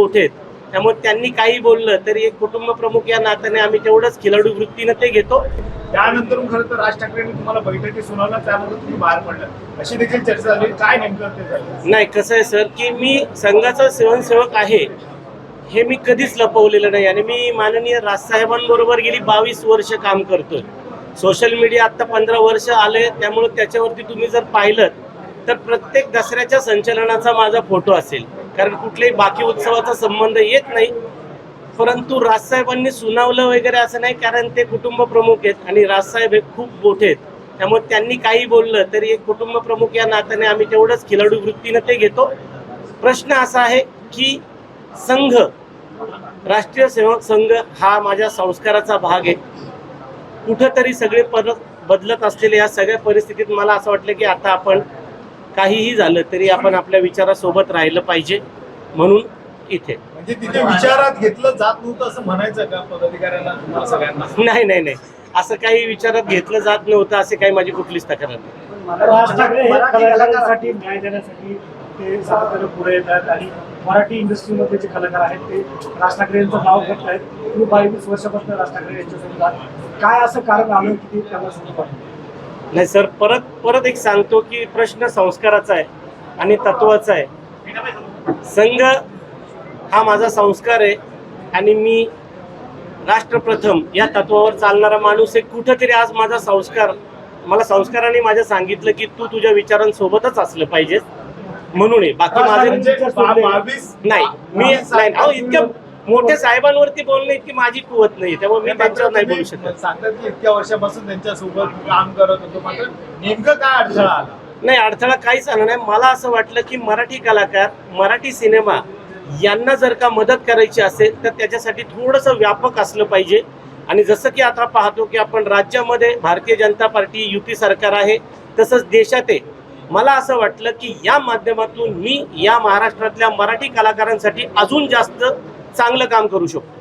मोठे आहेत. त्यामुळे त्यांनी काही बोललं तरी एक कुटुंब प्रमुख या नात्याने आम्ही तेवढंच खिलाडू वृत्तीनं ते घेतो. त्यानंतर खरं तर राज ठाकरेंनी तुम्हाला बैठकी सुनावलं त्यानंतर तुम्ही बाहेर पडला अशी देखील चर्चा झाली. काय नेमकं नाही कसं आहे सर की मी संघाचा स्वयंसेवक आहे हे मी कधीच लपवलेलं नाही. आणि मी माननीय राजसाहेबांबरोबर गेली बावीस वर्ष काम करतोय. सोशल मीडिया आत्ता पंधरा वर्ष आले त्यामुळे त्याच्यावरती तुम्ही जर पाहिलं तर प्रत्येक दसऱ्याच्या संचलनाचा माझा फोटो असेल. कारण कुठल्याही बाकी उत्सवाचा संबंध येत नाही. परंतु राजसाहेबांनी सुनावलं वगैरे असं नाही कारण ते कुटुंब प्रमुख आहेत आणि राजसाहेब हे खूप मोठे आहेत. त्यामुळे त्यांनी काही बोललं तरी एक कुटुंब प्रमुख या नात्याने आम्ही तेवढंच खिलाडू वृत्तीनं ते घेतो. प्रश्न असा आहे की संघ राष्ट्रीय सेवक संघ हा माझ्या संस्काराचा भाग आहे. कुठंतरी सगळे परत बदलत असलेल्या या सगळ्या परिस्थितीत मला असं वाटलं की आता आपण काहीही झालं तरी आपण आपल्या विचारासोबत राहिलं पाहिजे म्हणून इथे. म्हणजे तिथे विचारात घेतलं जात नव्हतं असं म्हणायचं का पदाधिकाऱ्यांना तुम्हाला सगळ्यांना? नाही नाही नाही. असं काही विचारात घेतलं जात नव्हतं असे काही माझी कुठलीच तक्रार नाही. राज ठाकरे हे मराठी कलाकारांसाठी न्याय देण्यासाठी ते सातत्यानं पुढे येतात आणि मराठी इंडस्ट्रीमध्ये जे कलाकार आहेत ते राज ठाकरे यांचं नाव घेत आहेत तुम्ही बावीस वर्षापासून राज ठाकरे यांच्यासोबत आहात. काय असं कारण आलं की ते त्यांना सोबत वाटलं? नाही सर परत परत एक सांगतो की प्रश्न संस्काराचा आहे आणि तत्वाचा आहे. संघ हा माझा संस्कार आहे आणि मी राष्ट्रप्रथम या तत्वावर चालणारा माणूस आहे. कुठंतरी आज माझा संस्कार मला संस्काराने माझ्या सांगितलं की तू तुझ्या विचारांसोबतच असलं पाहिजेस. म्हणून बाकी माझे म्हणजे नाही मी नाही इतक्या मोठ्या साहेबांवरती बोलणं इतकी माझी कुवत नाही त्यामुळे मी त्यांच्यावर नाही बोलू शकत. सांगतात की इतक्या वर्षापासून त्यांच्यासोबत काम करत होतो मात्र नेमकं काय अडथळा आला? नाही अडथळा काहीच आला नाही. मला असं वाटलं की मराठी कलाकार मराठी सिनेमा यांना जर का मदत करायची असेल तर त्याच्यासाठी थोडंसं व्यापक असलं पाहिजे. आणि जसं की आता पाहतो की आपण राज्यामध्ये भारतीय जनता पार्टी युती सरकार आहे तसंच देशात आहे. मला असं वाटलं की या माध्यमातून मी या महाराष्ट्रातल्या मराठी कलाकारांसाठी अजून जास्त चांगलं काम करू शकतो.